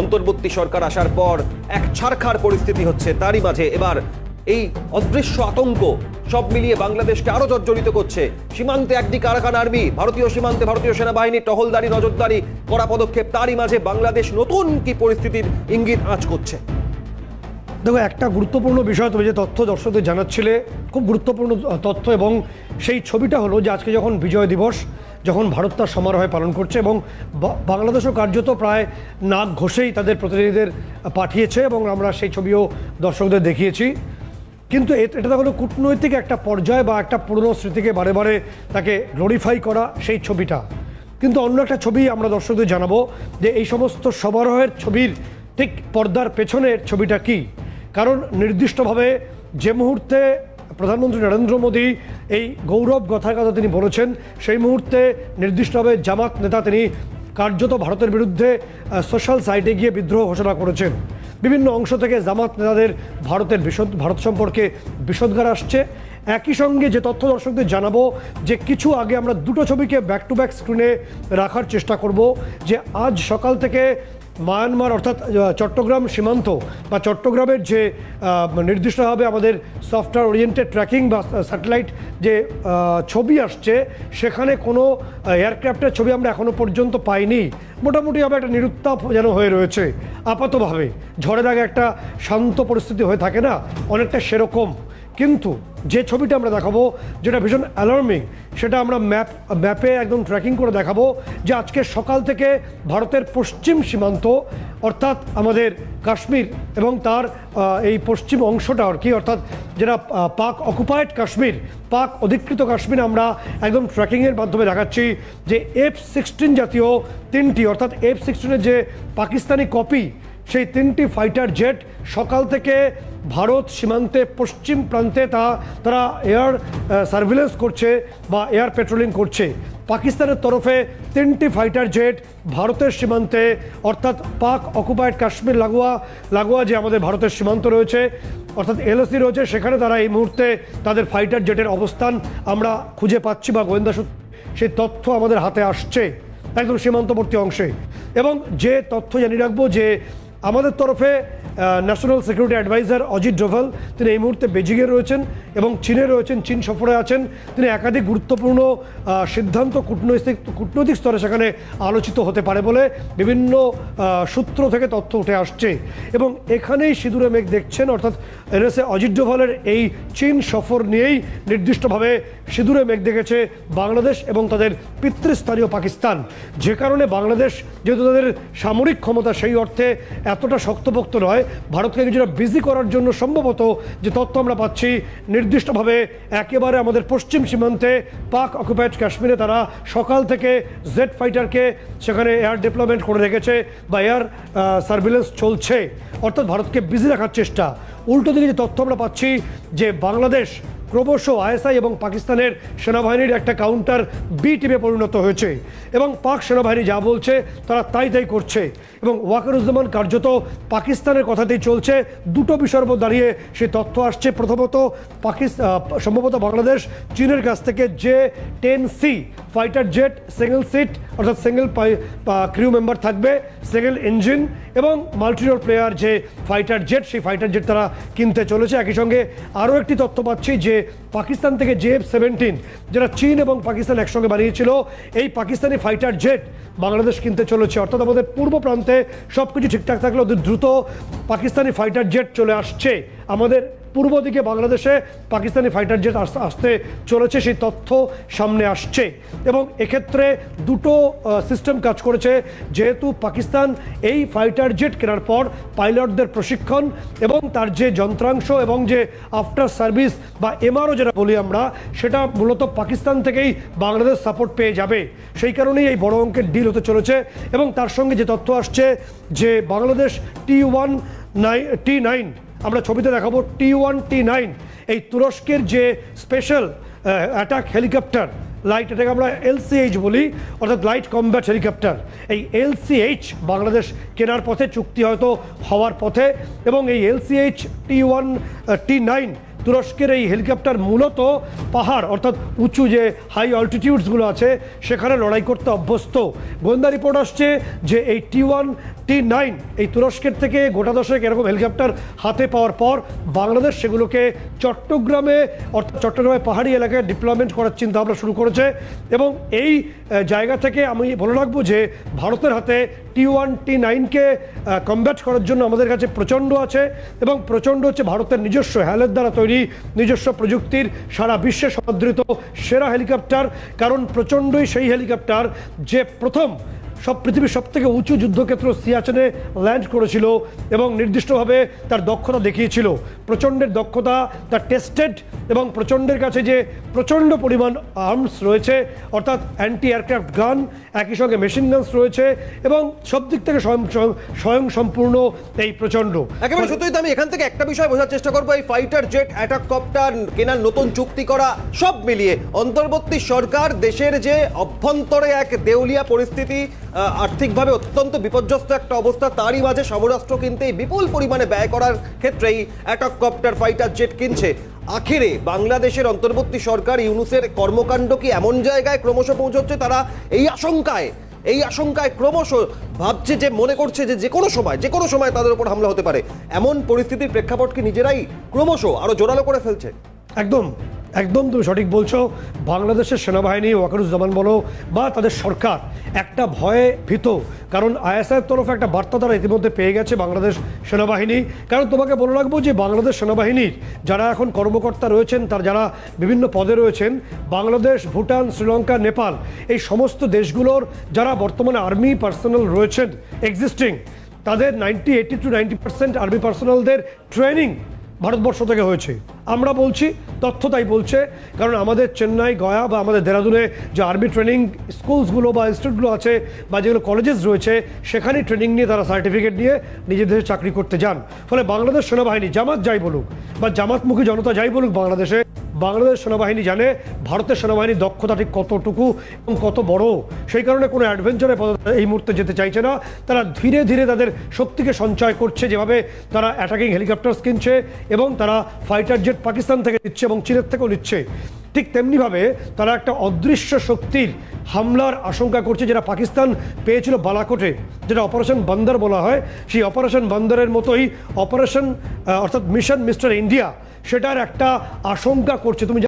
অন্তর্বর্তী সরকার আসার পর এক ছারখার পরিস্থিতি হচ্ছে তারই মাঝে। এবার এই অদৃশ্য আতঙ্ক সব মিলিয়ে বাংলাদেশকে আরও জর্জরিত করছে। সীমান্তে একদিকে আরাকান আর্মি, ভারতীয় সীমান্তে ভারতীয় সেনাবাহিনী, টহলদারি, নজরদারি করা পদক্ষেপ, তারই মাঝে বাংলাদেশ নতুন কি পরিস্থিতির ইঙ্গিত আঁচ করছে। দেখো, একটা গুরুত্বপূর্ণ বিষয় তুমি যে তথ্য দর্শকদের জানাচ্ছিলে, খুব গুরুত্বপূর্ণ তথ্য এবং সেই ছবিটা হলো যে আজকে যখন বিজয় দিবস যখন ভারত তার সমারোহে পালন করছে এবং বাংলাদেশও কার্যত প্রায় নাক ঘষেই তাদের প্রতিনিধিদের পাঠিয়েছে এবং আমরা সেই ছবিও দর্শকদের দেখিয়েছি। কিন্তু এটা হলো কূটনৈতিক একটা পর্যায় বা একটা পুরনো স্মৃতিকে বারে বারে তাকে গ্লোরিফাই করা সেই ছবিটা। কিন্তু অন্য একটা ছবি আমরা দর্শকদের জানাব যে এই সমস্ত সমারোহের ছবির ঠিক পর্দার পেছনের ছবিটা কি? কারণ নির্দিষ্টভাবে যে মুহূর্তে প্রধানমন্ত্রী নরেন্দ্র মোদী এই গৌরব কথার কথা তিনি বলেছেন, সেই মুহূর্তে নির্দিষ্টভাবে জামাত নেতা তিনি কার্যত ভারতের বিরুদ্ধে সোশ্যাল সাইটে গিয়ে বিদ্রোহ ঘোষণা করেছেন। বিভিন্ন অংশ থেকে জামাত নেতাদের ভারতের বিশদ ভারত সম্পর্কে বিষদগার আসছে। একই সঙ্গে যে তথ্য দর্শকদের জানাব, যে কিছু আগে আমরা দুটো ছবিকে ব্যাক টু ব্যাক স্ক্রিনে রাখার চেষ্টা করব, যে আজ সকাল থেকে মায়ানমার অর্থাৎ চট্টগ্রাম সীমান্ত বা চট্টগ্রামের যে নির্দিষ্টভাবে আমাদের সফটওয়্যার ওরিয়েন্টেড ট্র্যাকিং বা স্যাটেলাইট যে ছবি আসছে, সেখানে কোনো এয়ারক্রাফটের ছবি আমরা এখনও পর্যন্ত পাইনি। মোটামুটি মোটামুটিভাবে একটা নিরুত্তাপ যেন হয়ে রয়েছে, আপাতভাবে। ঝড়ের আগে একটা শান্ত পরিস্থিতি হয়ে থাকে না, অনেকটা সেরকম। কিন্তু যে ছবিটা আমরা দেখাবো, যেটা ভীষণ অ্যালার্মিং সেটা আমরা ম্যাপ ম্যাপে একদম ট্র্যাকিং করে দেখাবো যে আজকে সকাল থেকে ভারতের পশ্চিম সীমান্ত, অর্থাৎ আমাদের কাশ্মীর এবং তার এই পশ্চিম অংশটা আর কি, অর্থাৎ যেটা পাক অকুপায়েড কাশ্মীর, পাক অধিকৃত কাশ্মীর আমরা একদম ট্র্যাকিংয়ের মাধ্যমে দেখাচ্ছি যে এফ সিক্সটিন জাতীয় তিনটি, অর্থাৎ এফ সিক্সটিনের যে পাকিস্তানি কপি সেই তিনটি ফাইটার জেট সকাল থেকে ভারত সীমান্তে পশ্চিম প্রান্তে তা, তারা এয়ার সার্ভিলেন্স করছে বা এয়ার পেট্রোলিং করছে। পাকিস্তানের তরফে তিনটি ফাইটার জেট ভারতের সীমান্তে, অর্থাৎ পাক অকুপায়েড কাশ্মীর লাগোয়া লাগোয়া যে আমাদের ভারতের সীমান্ত রয়েছে, অর্থাৎ এলওসি রয়েছে, সেখানে তারা এই মুহূর্তে তাদের ফাইটার জেটের অবস্থান আমরা খুঁজে পাচ্ছি বা গোয়েন্দা সূত্রে সেই তথ্য আমাদের হাতে আসছে একদম সীমান্তবর্তী অংশে। এবং যে তথ্য জানিয়ে রাখব যে আমাদের তরফে national security adviser Ajit Doval, তিনি এই মুহূর্তে বেজিংয়ে রয়েছেন এবং চীনে রয়েছেন, চীন সফরে আছেন। তিনি একাধিক গুরুত্বপূর্ণ সিদ্ধান্ত কূটনৈতিক কূটনৈতিক স্তরে সেখানে আলোচিত হতে পারে বলে বিভিন্ন সূত্র থেকে তথ্য উঠে আসছে। এবং এখানেই সিঁদুরে মেঘ দেখছেন, অর্থাৎ এনএসএ অজিত ডোভালের এই চীন সফর নিয়েই নির্দিষ্টভাবে সিঁদুরে মেঘ দেখেছে বাংলাদেশ এবং তাদের পিতৃস্থানীয় পাকিস্তান। যে কারণে বাংলাদেশ, যেহেতু তাদের সামরিক ক্ষমতা সেই অর্থে এতটা শক্তপোক্ত নয় ভারতকে কিছুটা বিজি করার জন্য সম্ভবত যে তথ্য আমরা পাচ্ছি, নির্দিষ্টভাবে একেবারে আমাদের পশ্চিম সীমান্তে পাক অকুপাইড কাশ্মীরে তারা সকাল থেকে জেড ফাইটারকে সেখানে এয়ার ডেভেলপমেন্ট করে রেখেছে বা এয়ার সার্ভিলেন্স চলছে। অর্থাৎ ভারতকে বিজি রাখার চেষ্টা। উল্টো দিকে যে তথ্য আমরা পাচ্ছি যে বাংলাদেশ ক্রমশ আইএসআই এবং পাকিস্তানের সেনাবাহিনীর একটা কাউন্টার বি টিমে পরিণত হয়েছে এবং পাক সেনাবাহিনী যা বলছে তারা তাই তাই করছে এবং ওয়াকারুজ্জামান কার্যত পাকিস্তানের কথাতেই চলছে। দুটো বিষয়ের উপর দাঁড়িয়ে সে তথ্য আসছে। প্রথমত পাকিস্তান সম্ভবত বাংলাদেশ, চীনের কাছ থেকে যে ten C fighter jet single seat অর্থাৎ সিঙ্গেল ক্রিউ মেম্বার থাকবে সিঙ্গেল ইঞ্জিন এবং মাল্টিরোল প্লেয়ার যে ফাইটার জেট, সেই ফাইটার জেট তারা কিনতে চলেছে। একই সঙ্গে আরও একটি তথ্য পাচ্ছি যে পাকিস্তান থেকে জে এফ সেভেন্টিন, যেটা চীন এবং পাকিস্তান একসঙ্গে বানিয়েছিল, এই পাকিস্তানি ফাইটার জেট বাংলাদেশ কিনতে চলেছে। অর্থাৎ আমাদের পূর্ব প্রান্তে সব কিছু ঠিকঠাক থাকলে অতি দ্রুত পাকিস্তানি ফাইটার জেট চলে আসছে আমাদের পূর্ব দিকে বাংলাদেশে পাকিস্তানি ফাইটার জেট আস- আসতে চলেছে, সেই তথ্য সামনে আসছে। এবং এক্ষেত্রে দুটো সিস্টেম কাজ করেছে, যেহেতু পাকিস্তান এই ফাইটার জেট কেনার পর পাইলটদের প্রশিক্ষণ এবং তার যে যন্ত্রাংশ এবং যে আফটার সার্ভিস বা এমআরও যেটা বলি আমরা, সেটা মূলত পাকিস্তান থেকেই বাংলাদেশ সাপোর্ট পেয়ে যাবে। সেই কারণেই এই বড় অঙ্কের ডিল হতে চলেছে এবং তার সঙ্গে যে তথ্য আসছে যে বাংলাদেশ টি ওয়ান নাই টি নাইন আমরা ছবিতে দেখাবো টি ওয়ান টি নাইন এই তুরস্কের যে স্পেশাল অ্যাটাক হেলিকপ্টার লাইট এটাকে আমরা এলসিএইচ বলি, অর্থাৎ লাইট কমব্যাট হেলিকপ্টার এই এলসিএইচ বাংলাদেশ কেনার পথে, চুক্তি হয়তো হওয়ার পথে, এবং এই এলসিএইচ টি ওয়ান টি নাইন তুরস্কের এই হেলিকপ্টার মূলত পাহাড়, অর্থাৎ উঁচু যে হাই অল্টিটিউডসগুলো আছে, সেখানে লড়াই করতে অভ্যস্ত। গোয়েন্দা রিপোর্ট আসছে যে এই টি ওয়ান টি নাইন, এই তুরস্কের থেকে গোটা দশেক এরকম হেলিকপ্টার হাতে পাওয়ার পর বাংলাদেশ সেগুলোকে চট্টগ্রামে, অর্থাৎ চট্টগ্রামে পাহাড়ি এলাকায় ডিপ্লয়মেন্ট করার চিন্তা ভাবনা শুরু করেছে। এবং এই জায়গা থেকে আমি বলে রাখব যে ভারতের হাতে টি ওয়ান, টি নাইনকে কমব্যাট করার জন্য আমাদের কাছে প্রচণ্ড আছে এবং প্রচণ্ড হচ্ছে ভারতের নিজস্ব হ্যালের দ্বারা তৈরি, নিজস্ব প্রযুক্তির সারা বিশ্বে সমাদৃত সেরা হেলিকপ্টার। কারণ প্রচণ্ডই সেই হেলিকপ্টার যে প্রথম সব পৃথিবীর সব থেকে উঁচু যুদ্ধক্ষেত্র সিয়াচেনে ল্যান্ড করেছিল এবং নির্দিষ্টভাবে তার দক্ষতা দেখিয়েছিল। প্রচণ্ডের দক্ষতা, তার টেস্টেড এবং প্রচণ্ডের কাছে যে প্রচণ্ড পরিমাণ আর্মস রয়েছে, অর্থাৎ অ্যান্টি এয়ারক্রাফট গান, একই সঙ্গে মেশিন গানস রয়েছে এবং সব দিক থেকে স্বয়ং, স্বয়ং- সম্পূর্ণ এই প্রচণ্ড। একেবারে সত্যি তো আমি এখান থেকে একটা বিষয় বোঝার চেষ্টা করব, এই ফাইটার জেট অ্যাটাক কপ্টার কেনার নতুন চুক্তি করা, সব মিলিয়ে অন্তর্বর্তী সরকার দেশের যে অভ্যন্তরে এক দেউলিয়া পরিস্থিতি আর্থিকভাবে অত্যন্ত বিপর্যস্ত একটা অবস্থা। তারই মাঝে সমরাষ্ট্র কিনতে বিপুল পরিমাণে ব্যয় করার ক্ষেত্রেই অ্যাটাক কপ্টার ফাইটার জেট কিনছে। আখেরে বাংলাদেশের অন্তর্বর্তী সরকার ইউনুসের কর্মকাণ্ড কি এমন জায়গায় ক্রমশ পৌঁছচ্ছে তারা এই আশঙ্কায়? এই আশঙ্কায় ক্রমশ ভাবছে যে, মনে করছে যে যে কোনো সময়, যে কোনো সময় তাদের উপর হামলা হতে পারে। এমন পরিস্থিতির প্রেক্ষাপটকে নিজেরাই ক্রমশ আরও জোরালো করে ফেলছে? একদম। একদম তুমি সঠিক বলছো, বাংলাদেশের সেনাবাহিনী, ওয়াকারুজ্জামান বলো বা তাদের সরকার, একটা ভয়ে ভীত। কারণ আইএসআইয়ের তরফে একটা বার্তা তারা ইতিমধ্যে পেয়ে গেছে বাংলাদেশ সেনাবাহিনী। কারণ তোমাকে বলে রাখব যে, বাংলাদেশ সেনাবাহিনীর যারা এখন কর্মকর্তা রয়েছেন, তার যারা বিভিন্ন পদে রয়েছেন, বাংলাদেশ, ভুটান, শ্রীলঙ্কা, নেপাল, এই সমস্ত দেশগুলোর যারা বর্তমানে আর্মি পার্সোনাল রয়েছেন এক্সিস্টিং তাদের ninety eight two ninety percent army পার্সোনালদের training Bharatvarsha থেকে হয়েছে। আমরা বলছি, তথ্য তাই বলছে, কারণ আমাদের চেন্নাই, গয়া বা আমাদের দেরাদুনে যে আর্মি ট্রেনিং স্কুলসগুলো বা ইনস্টিটিউটগুলো আছে বা যেগুলো কলেজেস রয়েছে, সেখানে ট্রেনিং নিয়ে তারা সার্টিফিকেট নিয়ে নিজের দেশে চাকরি করতে যান। ফলে বাংলাদেশ সেনাবাহিনী, জামাত যাই বলুক বা জামাতমুখী জনতা যাই বলুক বাংলাদেশে বাংলাদেশ সেনাবাহিনী জানে ভারতের সেনাবাহিনীর দক্ষতা ঠিক কতটুকু এবং কত বড়। সেই কারণে কোনো অ্যাডভেঞ্চারে এই মুহূর্তে যেতে চাইছে না। তারা ধীরে ধীরে তাদের শক্তিকে সঞ্চয় করছে যেভাবে তারা অ্যাটাকিং হেলিকপ্টার্স কিনছে এবং তারা ফাইটার জেট পাকিস্তান থেকে নিচ্ছে এবং চীনের থেকেও নিচ্ছে। ঠিক তেমনিভাবে তারা একটা অদৃশ্য শক্তির হামলার আশঙ্কা করছে যেটা পাকিস্তান পেয়েছিল বালাকোটে, যেটা অপারেশন বান্দর বলা হয়। সেই অপারেশন বান্দরের মতোই অপারেশন অর্থাৎ মিশন মিস্টার ইন্ডিয়া, সেটার একটা আশঙ্কা করছে। তুমি